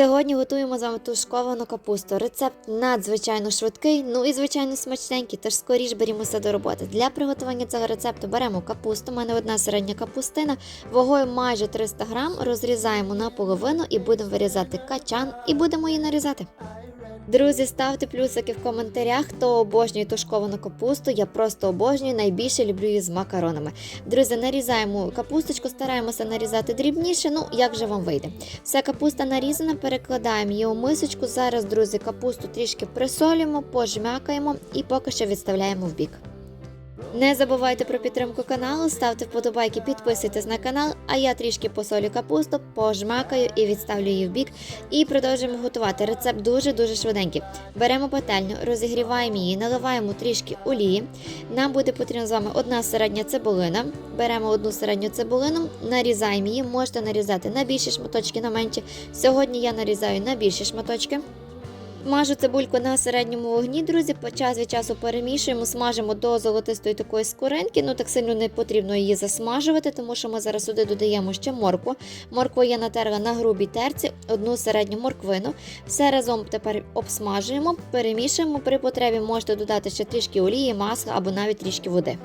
Сьогодні готуємо з капусту. Рецепт надзвичайно швидкий, ну і звичайно смачненький, тож скоріш берімося до роботи. Для приготування цього рецепту беремо капусту. У мене одна середня капустина, вагою майже 300 грам. Розрізаємо на половину і будемо вирізати качан і будемо її нарізати. Друзі, ставте плюсики в коментарях, хто обожнює тушковану капусту. Я просто обожнюю, найбільше люблю її з макаронами. Друзі, нарізаємо капусточку, стараємося нарізати дрібніше. Ну, як же вам вийде? Вся капуста нарізана, перекладаємо її у мисочку. Зараз, друзі, капусту трішки присолюємо, пожмякаємо і поки що відставляємо в бік. Не забувайте про підтримку каналу, ставте вподобайки, підписуйтесь на канал, а я трішки посолю капусту, пожмакаю і відставлю її в бік. І продовжуємо готувати. Рецепт дуже-дуже швиденький. Беремо пательню, розігріваємо її, наливаємо трішки олії. Нам буде потрібна з вами одна середня цибулина. Беремо одну середню цибулину, нарізаємо її. Можете нарізати на більші шматочки, на менші. Сьогодні я нарізаю на більші шматочки. Мажу цибульку на середньому вогні, друзі. По час від часу перемішуємо, смажимо до золотистої такої скоринки. Ну так сильно не потрібно її засмажувати, тому що ми зараз сюди додаємо ще моркву. Моркву я натерла на грубій терці, одну середню морквину. Все разом тепер обсмажуємо, перемішуємо. При потребі можете додати ще трішки олії, масла або навіть трішки води.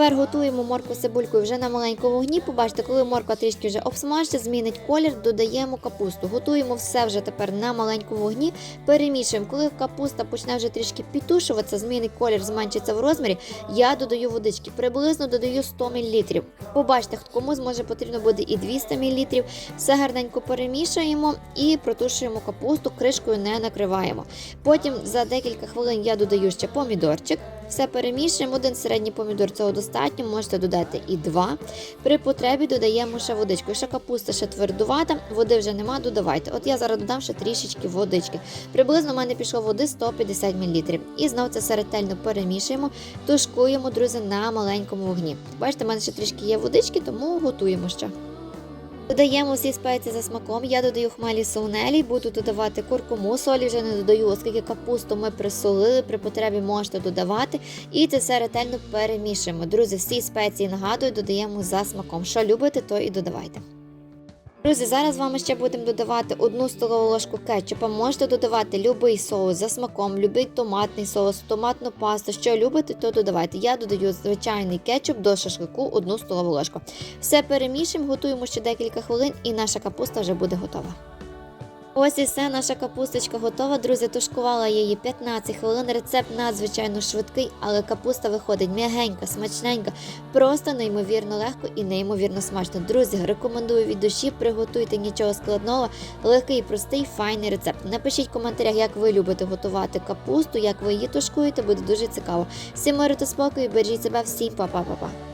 Тепер готуємо моркву з цибулькою вже на маленькому вогні. Побачите, коли морква трішки вже обсмажиться, змінить колір, додаємо капусту. Готуємо все вже тепер на маленькому вогні. Перемішуємо. Коли капуста почне вже трішки підтушуватися, змінить колір, зменшиться в розмірі. Я додаю водички. Приблизно додаю 100 мл. Побачите, кому зможе потрібно буде і 200 мл. Все гарненько перемішуємо і протушуємо капусту, кришкою не накриваємо. Потім за декілька хвилин я додаю ще помідорчик. Все перемішуємо. Один середній помідор цього достатньо, можете додати і два. При потребі додаємо ще водичку. Якщо капуста ще твердувата, води вже нема, додавайте. От я зараз додам ще трішечки водички. Приблизно в мене пішло води 150 мл. І знову це все ретельно перемішуємо, тушкуємо, друзі, на маленькому вогні. Бачите, в мене ще трішки є водички, тому готуємо ще. Додаємо всі спеції за смаком. Я додаю хмелі солнелі, буду додавати куркуму, солі вже не додаю, оскільки капусту ми присолили, при потребі можете додавати. І це все ретельно перемішуємо. Друзі, всі спеції нагадую, додаємо за смаком. Що любите, то і додавайте. Друзі, зараз з вами ще будемо додавати одну столову ложку кетчупа. Можете додавати будь-який соус за смаком, будь-який томатний соус, томатну пасту. Що любите, то додавайте. Я додаю звичайний кетчуп до шашлику одну столову ложку. Все перемішуємо, готуємо ще декілька хвилин, і наша капуста вже буде готова. Ось і все, наша капусточка готова. Друзі, тушкувала її 15 хвилин. Рецепт надзвичайно швидкий, але капуста виходить м'ягенька, смачненька, просто неймовірно легко і неймовірно смачно. Друзі, рекомендую від душі, приготуйте нічого складного, легкий, простий, файний рецепт. Напишіть в коментарях, як ви любите готувати капусту, як ви її тушкуєте, буде дуже цікаво. Всім миру та спокою, бережіть себе, всім па-па-па-па.